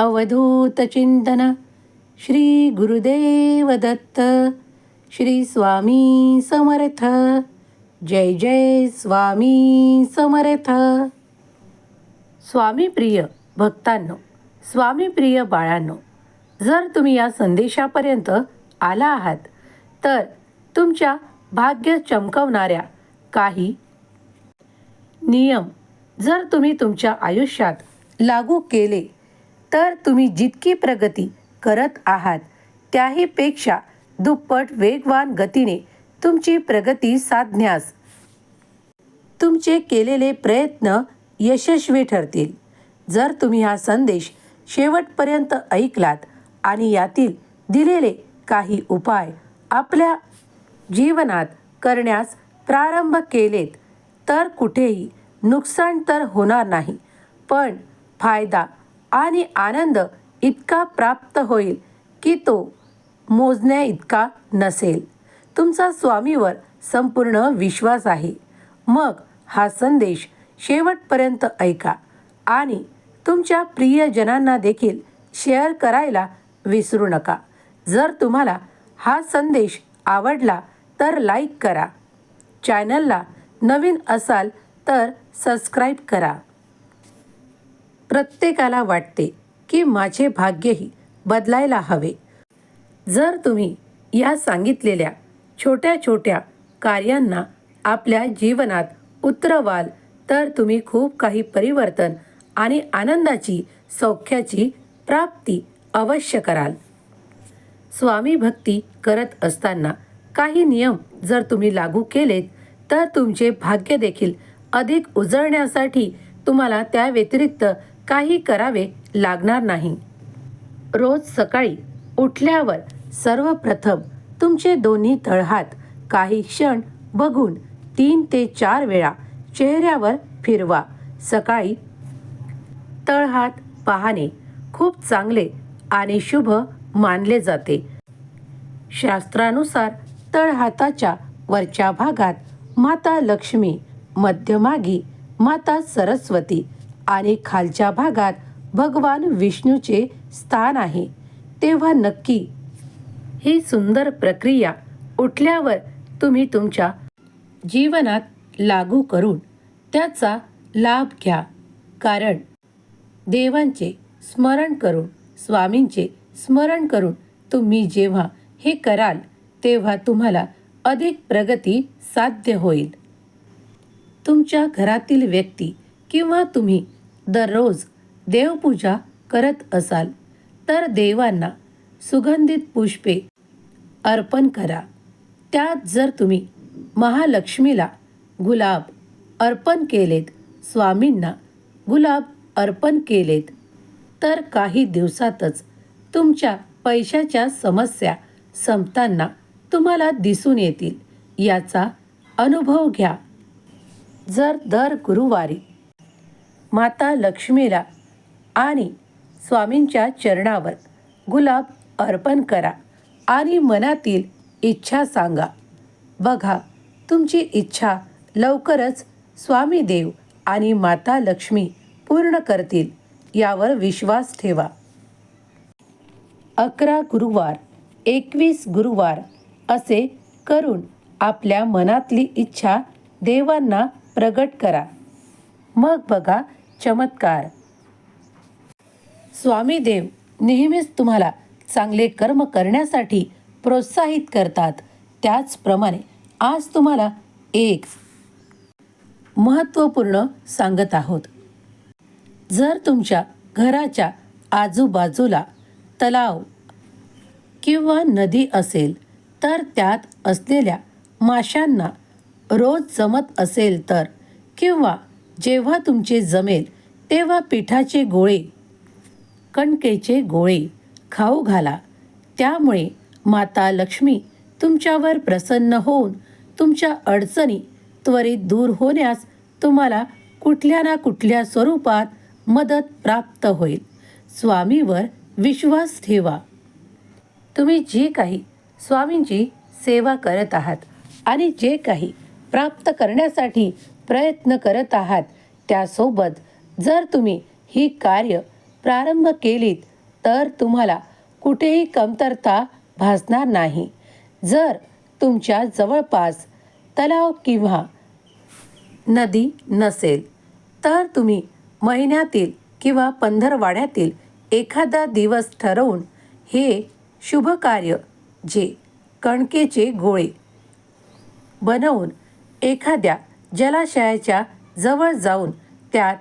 अवधूत चिंतन। श्री गुरुदेव दत्त। श्री स्वामी समर्थ। जय जय स्वामी समर्थ। स्वामीप्रिय भक्तांनो स्वामीप्रिय बाळांनो जर तुम्ही या संदेशापर्यंत आला आहात तर तुमच्या भाग्य चमकवणाऱ्या काही नियम जर तुम्ही तुमच्या आयुष्यात लागू केले तर तुम्ही जितकी प्रगती करत आहात त्याहीपेक्षा दुप्पट वेगवान गतीने तुमची प्रगती साधण्यास तुमचे केलेले प्रयत्न यशस्वी ठरतील. जर तुम्ही हा संदेश शेवटपर्यंत ऐकलात आणि यातील दिलेले काही उपाय आपल्या जीवनात करण्यास प्रारंभ केलेत तर कुठेही नुकसान तर होणार नाही. पण फायदा आणि आनंद इतका प्राप्त होईल की तो मोजण्या इतका नसेल. तुमचा स्वामीवर संपूर्ण विश्वास आहे. मग हा संदेश शेवटपर्यंत ऐका आणि तुमच्या प्रियजनांना देखील शेअर करायला विसरू नका. जर तुम्हाला हा संदेश आवडला तर लाईक करा. चॅनलला नवीन असाल तर सबस्क्राईब करा. प्रत्येकाला वाटते की माझे भाग्यही बदलायला हवे. जर तुम्ही या सांगितलेल्या छोट्या छोट्या कार्यांना आपल्या जीवनात उतरवाल तर तुम्ही खूप काही परिवर्तन आणि आनंदाची सौख्याची प्राप्ती अवश्य कराल. स्वामी भक्ती करत असताना काही नियम जर तुम्ही लागू केलेत तर तुमचे भाग्य देखील अधिक उजळण्यासाठी तुम्हाला त्या व्यतिरिक्त काही करावे लागणार नाही. रोज सकाळी उठल्यावर सर्वप्रथम तुमचे दोन्ही तळहात काही क्षण बघून तीन ते चार वेळा चेहऱ्यावर फिरवा. सकाळी तळहात पाहणे खूप चांगले आणि शुभ मानले जाते. शास्त्रानुसार तळहाताच्या वरच्या भागात माता लक्ष्मी मध्यमागी माता सरस्वती आणि खालच्या भागात भगवान विष्णूचे स्थान आहे. तेव्हा नक्की ही सुंदर प्रक्रिया उठल्यावर तुम्ही तुमच्या जीवनात लागू करून त्याचा लाभ घ्या. कारण देवांचे स्मरण करून स्वामींचे स्मरण करून तुम्ही जेव्हा हे कराल तेव्हा तुम्हाला अधिक प्रगती साध्य होईल. तुमच्या घरातील व्यक्ती किंवा तुम्ही दररोज देवपूजा करत असाल तर देवांना सुगंधित पुष्पे अर्पण करा. त्यात जर तुम्ही महालक्ष्मीला गुलाब अर्पण केलेत स्वामींना गुलाब अर्पण केलेत तर काही दिवसातच तुमच्या पैशाच्या समस्या संपताना तुम्हाला दिसून येतील याचा अनुभव घ्या. जर दर गुरुवारी माता लक्ष्मीला आणि स्वामींच्या चरणावर गुलाब अर्पण करा आणि मनातील इच्छा सांगा. बघा तुमची इच्छा लवकरच स्वामी देव आणि माता लक्ष्मी पूर्ण करतील यावर विश्वास ठेवा. अकरा गुरुवार एकवीस गुरुवार असे करून आपल्या मनातली इच्छा देवांना प्रगट करा. मग बघा चमत्कार. स्वामी देव नेहमीच तुम्हाला चांगले कर्म करण्यासाठी प्रोत्साहित करतात. त्याचप्रमाणे आज तुम्हाला एक महत्त्वपूर्ण सांगत आहोत. जर तुमच्या घराच्या आजूबाजूला तलाव किंवा नदी असेल तर त्यात असलेल्या माशांना रोज जमत असेल तर किंवा जेव्हा तुमचे जमेल तेव्हा पिठाचे गोळे कणकेचे गोळे खाऊ घाला. त्यामुळे माता लक्ष्मी तुमच्यावर प्रसन्न होऊन तुमच्या अडचणी त्वरित दूर होण्यास तुम्हाला कुठल्या ना कुठल्या स्वरूपात मदत प्राप्त होईल. स्वामीवर विश्वास ठेवा. तुम्ही जे काही स्वामींची सेवा करत आहात आणि जे काही प्राप्त करण्यासाठी प्रयत्न करत आहात. त्यासोबत जर तुम्ही ही कार्य प्रारंभ केलीत तर तुम्हाला कुठेही कमतरता भासणार नाही. जर तुमच्या जवळपास तलाव किंवा नदी नसेल तर तुम्ही महिन्यातील किंवा पंधरवाड्यातील एखादा दिवस ठरवून हे शुभ कार्य जे कणकेचे गोळे बनवून एखाद्या जलाशयाच्या जवळ जाऊन त्यात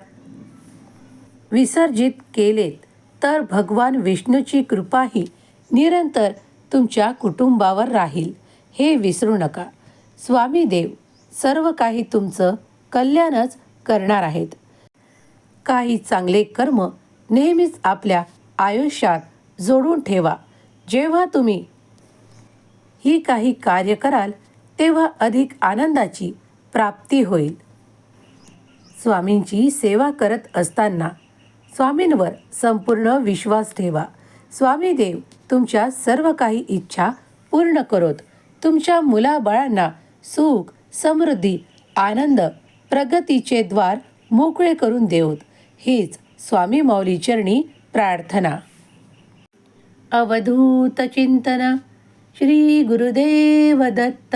विसर्जित केलेत. तर भगवान विष्णूची कृपाही निरंतर तुमच्या कुटुंबावर राहील. हे विसरू नका. स्वामी देव सर्व काही तुमचं कल्याणच करणार आहेत. काही चांगले कर्म नेहमीच आपल्या आयुष्यात जोडून ठेवा. जेव्हा तुम्ही ही काही कार्य कराल तेव्हा अधिक आनंदाची प्राप्ती होईल. स्वामींची सेवा करत असताना स्वामींवर संपूर्ण विश्वास ठेवा. स्वामी देव तुमच्या सर्व काही इच्छा पूर्ण करोत. तुमच्या मुलाबाळांना सुख समृद्धी आनंद प्रगतीचे द्वार मोकळे करून देऊत हीच स्वामी माऊली चरणी प्रार्थना. अवधूत चिंतन. श्री गुरुदेव दत्त.